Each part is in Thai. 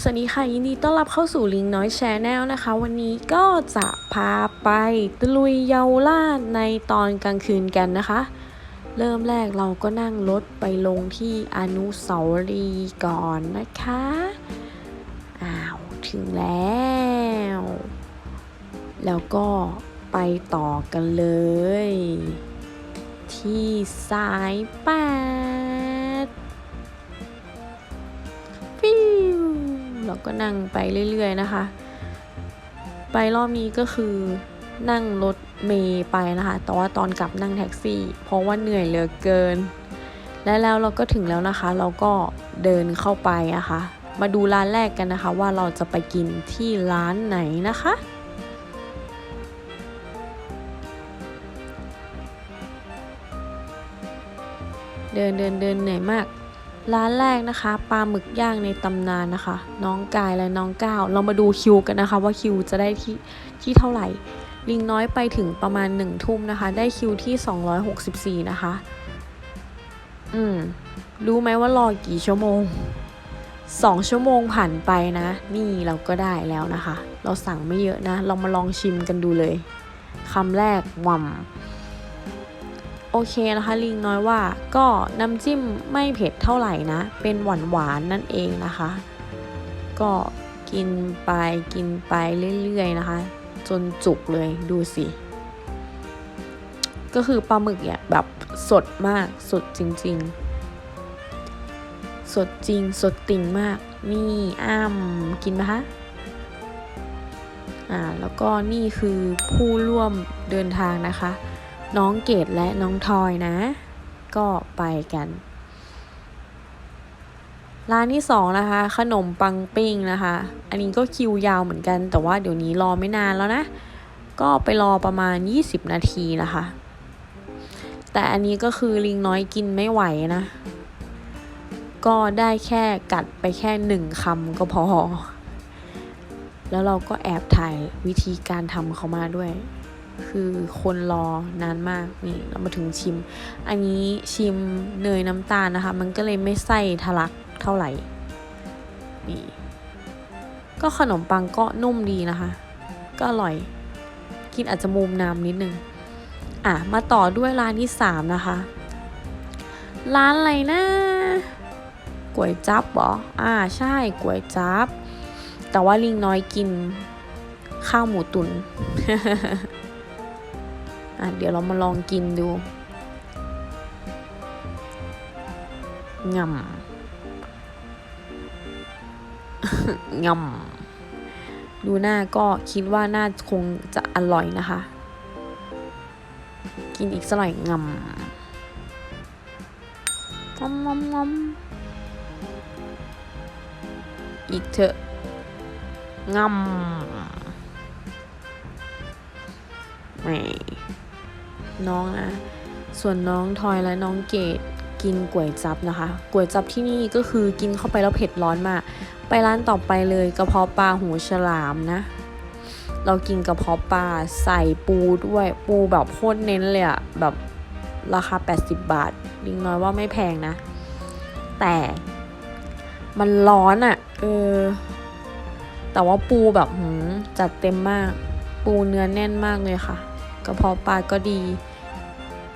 สวัสดีค่ะ ยินดีต้อนรับเข้าสู่ลิงน้อยแชนแนลนะคะ วันนี้ก็จะพาไปตะลุยเยาวราชในตอนกลางคืนกันนะคะ เริ่มแรกเราก็นั่งรถไปลงที่อนุสาวรีย์ก่อนนะคะอ้าวถึงแล้ว แล้วก็ไปต่อกันเลย ที่สายแปด ก็นั่งไปเรื่อยๆนะคะ ไปรอบนี้ก็คือนั่งรถเมย์ไปนะคะ แต่ว่าตอนกลับนั่งแท็กซี่ เพราะว่าเหนื่อยเหลือเกิน และแล้วเราก็ถึงแล้วนะคะ เราก็เดินเข้าไปนะคะ มาดูร้านแรกกันนะคะ ว่าเราจะไปกินที่ร้านไหนนะคะ เดินเดินเดินเหนื่อยมาก ร้านแรกนะคะปลาหมึกย่างในตำนานนะคะ น้องกายและน้องก้าวเรามาดูคิวกันนะคะ ว่าคิวจะได้ที่ที่เท่าไหร่ ลิงน้อยไปถึงประมาณหนึ่งทุ่มนะคะ ได้คิวที่ 264 นะคะ อืม รู้ไหมว่ารอกี่ชั่วโมงสองชั่วโมงผ่านไปนะ นี่เราก็ได้แล้วนะคะ เราสั่งไม่เยอะนะ เรามาลองชิมกันดูเลยคำแรกว่ำ โอเคนะคะลิงน้อยว่าก็น้ำจิ้มไม่เผ็ดเท่าไหร่นะ เป็นหวานหวานๆนั่นเองนะคะ ก็กินไปกินไปเรื่อยๆนะคะ จนจุกเลยดูสิ ก็คือปลาหมึกเนี่ยแบบสดมากสดจริง ๆ สดจริงสดติ่งมาก นี่อ้ามกินไหมคะอ่าแล้วก็นี่คือผู้ร่วมเดินทางนะคะ น้องเกดและน้องทอยนะ ก็ไปกัน ร้านที่สองนะคะ ขนมปังปิ้งนะคะ อันนี้ก็คิวยาวเหมือนกัน แต่ว่าเดี๋ยวนี้รอไม่นานแล้วนะ ก็ไปรอประมาณ 20 นาทีนะคะ แต่อันนี้ก็คือลิงน้อยกินไม่ไหวนะ ก็ได้แค่กัดไปแค่หนึ่งคำก็พอ แล้วเราก็แอบถ่ายวิธีการทำเขามาด้วย คือคนรอนานมากนี่เรามาถึงชิม อันนี้ชิมเนยน้ำตาลนะคะ มันก็เลยไม่ไส้ทะลักเท่าไหร่นี่ก็ขนมปังก็นุ่มดีนะคะ ก็อร่อย กินอาจจะมุมน้ำนิดนึง อะ มาต่อด้วยร้านที่สามนะคะ ร้านอะไรนะก๋วยจั๊บเหรอ อ่าใช่ก๋วยจั๊บ แต่ว่าลิงน้อยกินข้าวหมูตุน อะเดี๋ยวเรามาลองกินดูงำงำดูหน้าก็คิดว่าน่าคงจะอร่อยนะคะ กินอีกสักหน่อยงำงำงำงำอีกเถอะงำแหม น้องนะ ส่วนน้องทอยและน้องเกดกินก๋วยจับนะคะก๋วยจับที่นี่ก็คือกินเข้าไปแล้วเผ็ดร้อนมาก ไปร้านต่อไปเลยกระเพาะปลาหูฉลามนะ เรากินกระเพาะปลาใส่ปูด้วยปูแบบโคตรเน้นเลยอะแบบราคา 80 บาทลิงน้อยว่าไม่แพงนะ แต่มันร้อนอะเออ แต่ว่าปูแบบหืมจัดเต็มมาก ปูเนื้อแน่นมากเลยค่ะ กระเพาะปลาก็ดี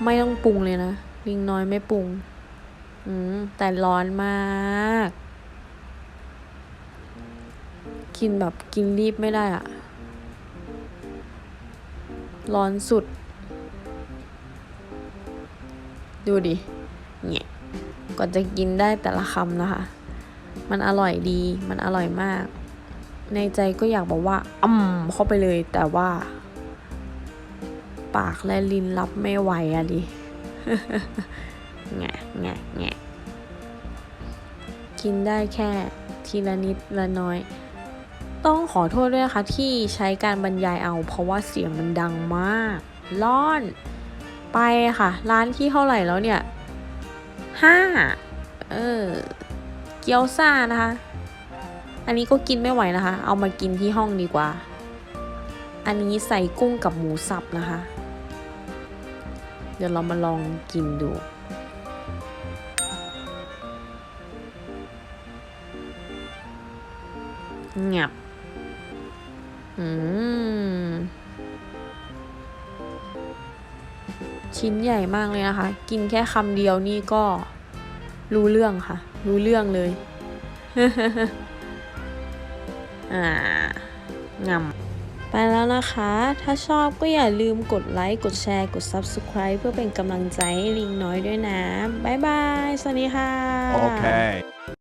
ไม่ต้องปรุงเลยนะ ลิงน้อยไม่ปรุง อืมแต่ร้อนมาก กินแบบกินรีบไม่ได้อะร้อนสุด ดูดิ เนี่ยก่อนจะกินได้แต่ละคำนะคะ มันอร่อยดี มันอร่อยมาก ในใจก็อยากบอกว่าอ่ำเข้าไปเลยแต่ว่า ปากและลิ้นรับไม่ไหวอะดิแงะแงะแงะกินได้แค่ทีละนิดละน้อย ต้องขอโทษด้วยนะคะที่ใช้การบรรยายเอา เพราะว่าเสียงมันดังมากร้อน ไปค่ะ ร้านที่เท่าไหร่แล้วเนี่ยห้าเออ เกี๊ยวซ่านะคะ อันนี้ก็กินไม่ไหวนะคะ เอามากินที่ห้องดีกว่า อันนี้ใส่กุ้งกับหมูสับนะคะ เดี๋ยวเรามาลองกินดูเงียบอืม ชิ้นใหญ่มากเลยนะคะ กินแค่คำเดียวนี่ก็รู้เรื่องค่ะ รู้เรื่องเลย อ่างำ ไปแล้วนะคะ ถ้าชอบก็อย่าลืมกดไลค์ กดแชร์ กด Subscribe เพื่อเป็นกำลังใจให้ลิงน้อยด้วยนะ บ๊ายบาย สวัสดีค่ะ โอเค